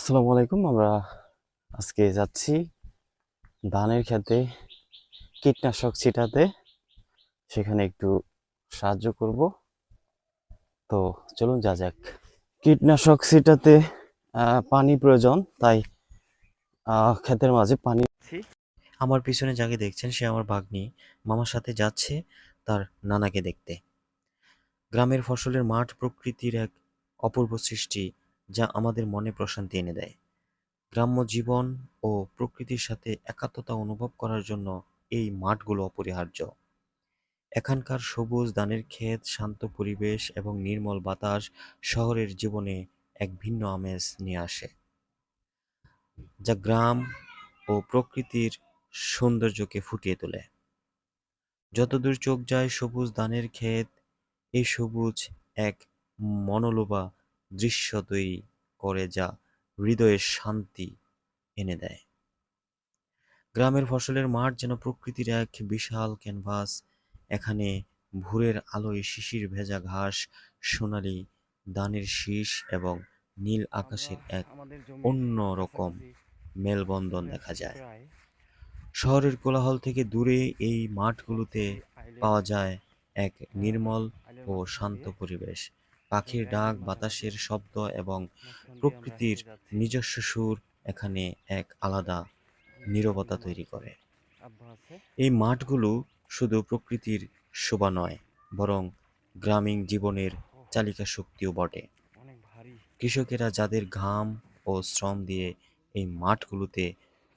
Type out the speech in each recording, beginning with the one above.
আসসালামু আলাইকুম। আমরা আজকে যাচ্ছি ধানের খেতে কীটনাশক ছিটাতে। সেখানে একটু সাহায্য করব। তো চলুন, যা যাক। কীটনাশক ছিটাতে পানি প্রয়োজন, তাই ক্ষেতের মাঝে পানি আমার পিছনে যাকে দেখছেন, সে আমার ভাগ্নি। মামার সাথে যাচ্ছে তার নানাকে দেখতে। গ্রামের ফসলের মাঠ প্রকৃতির এক অপূর্ব সৃষ্টি। যা আমাদের মনে প্রশান্তি এনে দেয়। গ্রাম্য জীবন ও প্রকৃতির সাথে একাত্মতা অনুভব করার জন্য এই মাঠগুলো অপরিহার্য। এখানকার সবুজ দানের ক্ষেত, শান্ত পরিবেশ এবং নির্মল বাতাস শহরের জীবনে এক ভিন্ন আমেজ নিয়ে আসে, যা গ্রাম ও প্রকৃতির সৌন্দর্যকে ফুটিয়ে তোলে। যতদূর চোখ যায় সবুজ দানের ক্ষেত, এই সবুজ এক মনোলোভা দৃশ্য তৈরি করে যা হৃদয়ে শান্তি এনে দেয়। গ্রামের ফসলের মাঠ যেন প্রকৃতির এক বিশাল ক্যানভাস এখানে ভোরের আলোয় শিশির ভেজা ঘাস সোনালি দানের শীষ এবং নীল আকাশের এক অন্য রকম মেলবন্ধন দেখা যায়। শহরের কোলাহল থেকে দূরে এই মাঠগুলোতে পাওয়া যায় এক নির্মল ও শান্ত পরিবেশ। পাখির ডাক বাতাসের শব্দ এবং প্রকৃতির নিজস্ব সুর এখানে এক আলাদা নীরবতা তৈরি করে। এই মাঠগুলো শুধু প্রকৃতির শোভা নয় বরং গ্রামীণ জীবনের চালিকা শক্তিও বটে। কৃষকেরা যাদের ঘাম ও শ্রম দিয়ে এই মাঠগুলোতে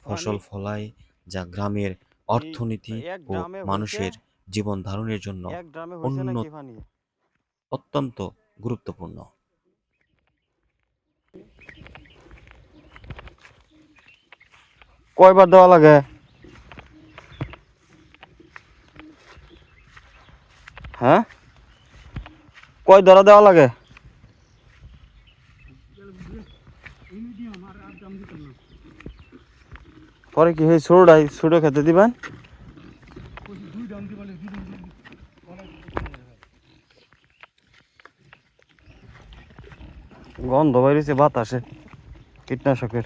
ফসল ফলায় যা গ্রামের অর্থনীতি ও মানুষের জীবন ধারণের জন্য অত্যন্ত গুরুত্বপূর্ণ। কয়বার দেওয়া লাগে? হ্যাঁ? কয় ধরা দেওয়া লাগে? পরে কি হয় ছোটটাই ছোট খেতে দিবেন? গন্ধ বাইরেছে বাতাসে, কীটনাশকের।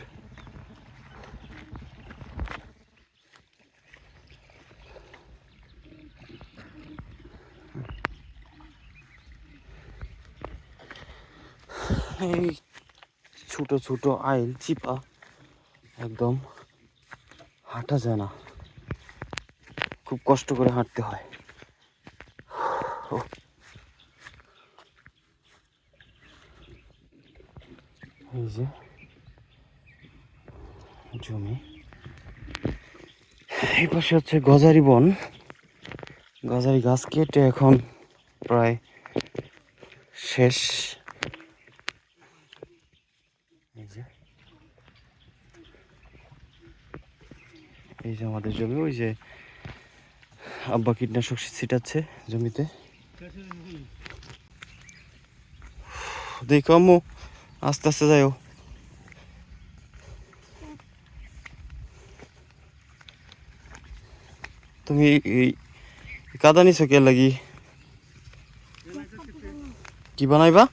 এই ছোট ছোট আইল চিপা, একদম হাঁটা যায় না। খুব কষ্ট করে হাঁটতে হয়। এই যে। জমি। এই পাশে হচ্ছে গজারি বন। গজারি গাছ কেটে এখন প্রায় শেষ। এই যে। এই যে আমাদের জমি, ওই যে আব্বা কীটনাশক ছিটাচ্ছে জমিতে। দেখো আম্মু। আস্তে আস্তে যাইও। তুমি এই কাদা নিছো কে লাগি? কি বানাইবা?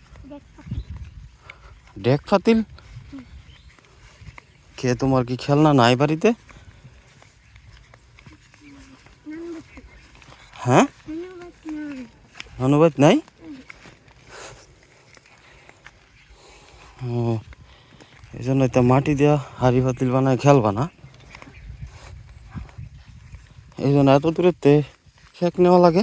ডেক ফাতিল? কে তোমার কি খেলনা নাই বাড়িতে? হ্যাঁ? অনুবাদ নাই? এই জন্য তো মাটি দেওয়া হাড়ি ফাতিল বানায় খেলবা না এই জন্য এত দূরেতে শেক নেওয়া লাগে।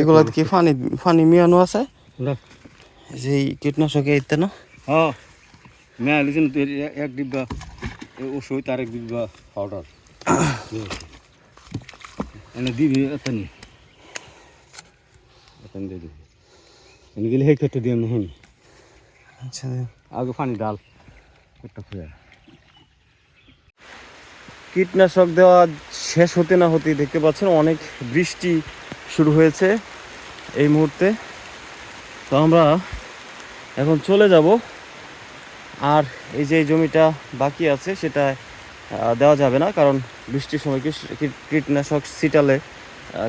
এগুলো কি পানি পানি মিয়ানো আছে? যে কীটনাশকে ইত্যাদি না? হ্যাঁ এক ডিব্বা ওষুধ আর এক ডিব্বা পাউডার এনে দিবি এতনি এতন দিয়ে দিবি। এনে গেলে সেই ক্ষেত্রে দিয়ে নহন আচ্ছা আগে পানি ডাল একটা খুঁজে কীটনাশক দেওয়া শেষ হতে না হতেই দেখতে পাচ্ছেন অনেক বৃষ্টি শুরু হয়েছে এই মুহূর্তে। তো আমরা এখন চলে যাব আর এই যে জমিটা বাকি আছে, সেটা দেওয়া যাবে না, কারণ বৃষ্টির সময় কীট- কীট- কীটনাশক ছিটালে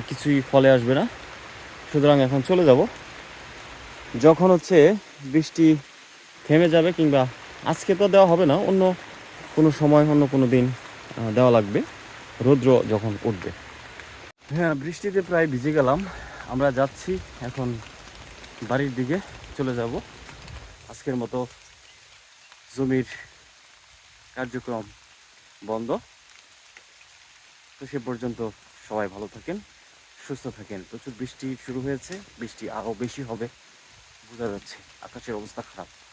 কিছুই ফলে আসবে না। সুতরাং এখন চলে যাব। যখন হচ্ছে বৃষ্টি থেমে যাবে কিংবা আজকে তো দেওয়া হবে না, অন্য কোনো সময়, অন্য কোনো দিন দেওয়া লাগবে। রৌদ্র যখন উঠবে। হ্যাঁ বৃষ্টিতে প্রায় ভিজে গেলাম। আমরা যাচ্ছি, এখন বাড়ির দিকে চলে যাব। আজকের মতো জমির কার্যক্রম বন্ধ। তো সে পর্যন্ত সবাই ভালো থাকেন, সুস্থ থাকেন। প্রচুর বৃষ্টি শুরু হয়েছে, বৃষ্টি আরও বেশি হবে, বোঝা যাচ্ছে। আকাশের অবস্থা খারাপ।